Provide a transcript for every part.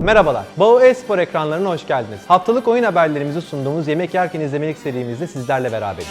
Merhabalar, Bao e-spor ekranlarına hoş geldiniz. Haftalık oyun haberlerimizi sunduğumuz Yemek Yerken İzlemelik serimizde sizlerle beraberiz.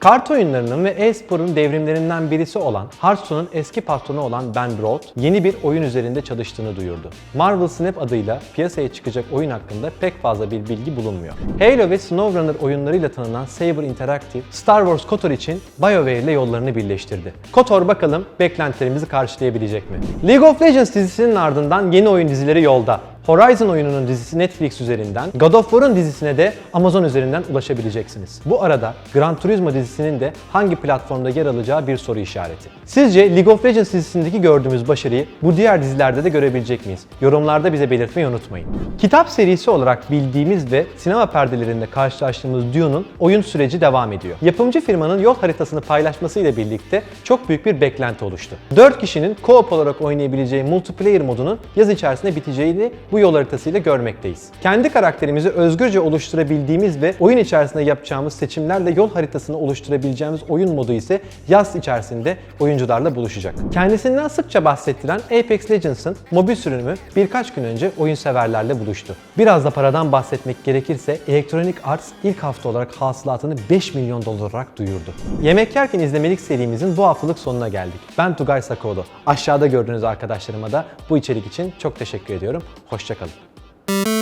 Kart oyunlarının ve e-sporun devrimlerinden birisi olan Hearthstone'un eski patronu olan Ben Broad yeni bir oyun üzerinde çalıştığını duyurdu. Marvel Snap adıyla piyasaya çıkacak oyun hakkında pek fazla bir bilgi bulunmuyor. Halo ve SnowRunner oyunlarıyla tanınan Saber Interactive, Star Wars KOTOR için BioWare ile yollarını birleştirdi. KOTOR bakalım beklentilerimizi karşılayabilecek mi? League of Legends dizisinin ardından yeni oyun dizileri yolda. Horizon oyununun dizisi Netflix üzerinden, God of War'un dizisine de Amazon üzerinden ulaşabileceksiniz. Bu arada Gran Turismo dizisinin de hangi platformda yer alacağı bir soru işareti. Sizce League of Legends dizisindeki gördüğümüz başarıyı bu diğer dizilerde de görebilecek miyiz? Yorumlarda bize belirtmeyi unutmayın. Kitap serisi olarak bildiğimiz ve sinema perdelerinde karşılaştığımız Dune'un oyun süreci devam ediyor. Yapımcı firmanın yol haritasını paylaşmasıyla birlikte çok büyük bir beklenti oluştu. 4 kişinin co-op olarak oynayabileceği multiplayer modunun yaz içerisinde biteceğini bu yol haritasıyla görmekteyiz. Kendi karakterimizi özgürce oluşturabildiğimiz ve oyun içerisinde yapacağımız seçimlerle yol haritasını oluşturabileceğimiz oyun modu ise yaz içerisinde oyuncularla buluşacak. Kendisinden sıkça bahsettiren Apex Legends'ın mobil sürümü birkaç gün önce oyun severlerle buluştu. Biraz da paradan bahsetmek gerekirse Electronic Arts ilk hafta olarak hasılatını 5 milyon dolar olarak duyurdu. Yemek yerken izlemelik serimizin bu haftalık sonuna geldik. Ben Tugay Sakoğlu. Aşağıda gördüğünüz arkadaşlarıma da bu içerik için çok teşekkür ediyorum. Hoşçakalın.